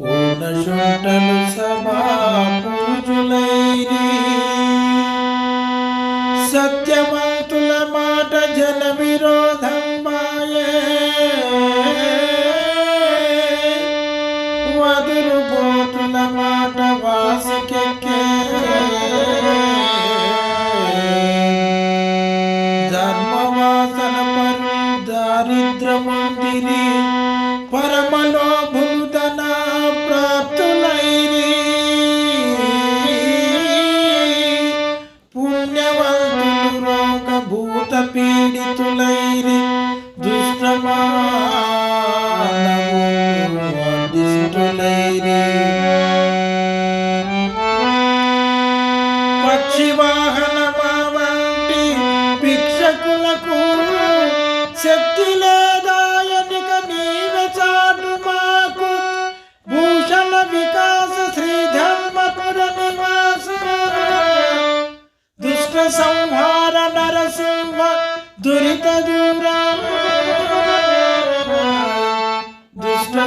ሆነሽ እንደምሰማ Paraman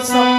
some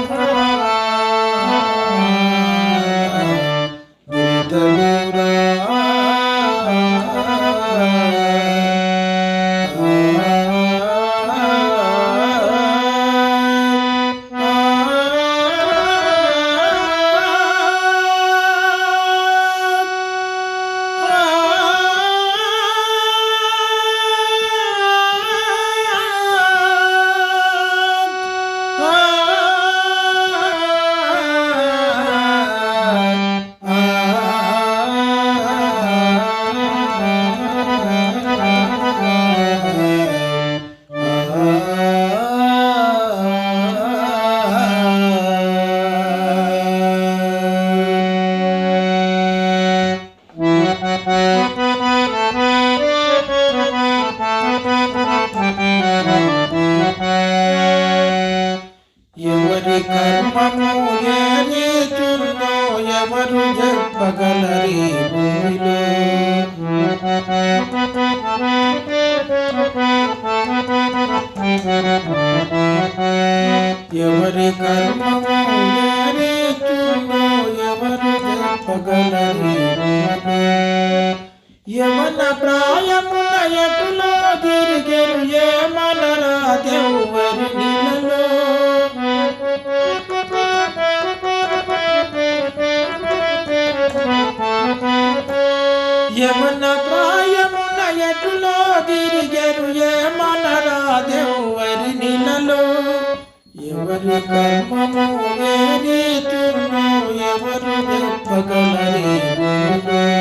Kalikarmamu, Eri Turnau, Yavaru Dhupakalari, Kalikarmamu, Eri Turnau, Yavaru Dhupakalari,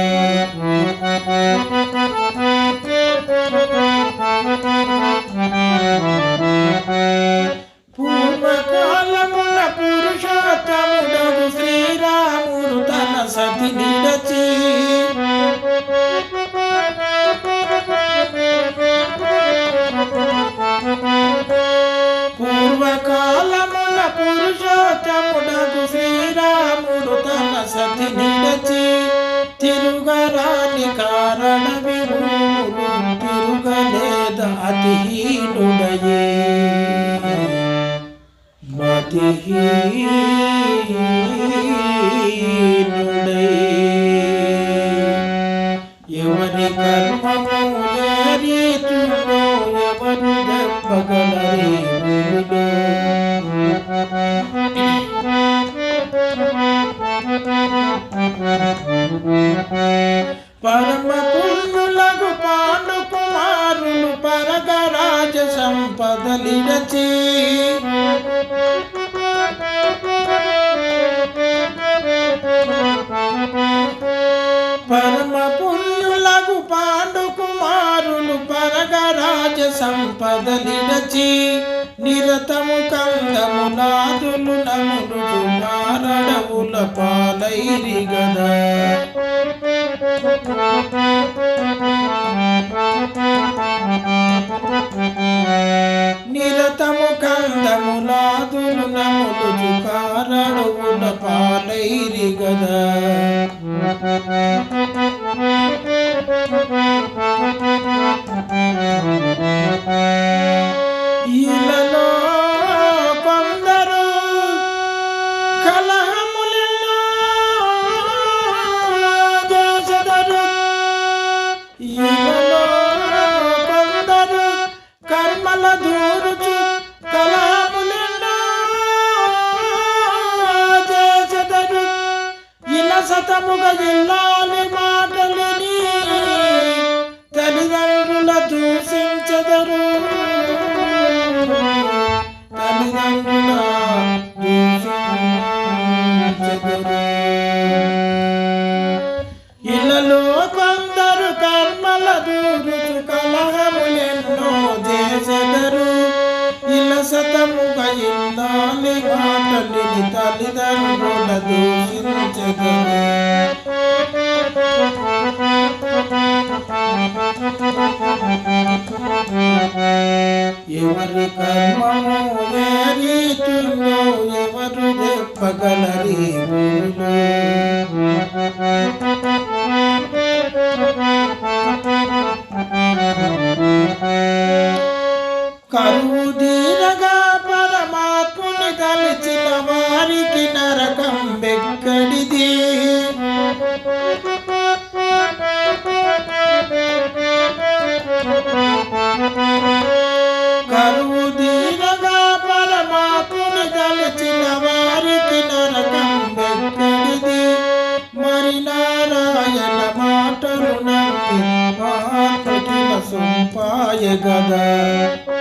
Matihi nunaye Matihi సంపదలిడచి నిరతము కందము నాదులు నములు నారడవుల పాలైరి గదా. నిరతము కందము నాదులు నములు కారడవుల పాలైరి Kamuga Jilla. వారి తల్లిదండ్రుల దూషించగను ఎవరి కర్మము ఏ రీతిలో ఎవరు చెప్పగలరి? 小野的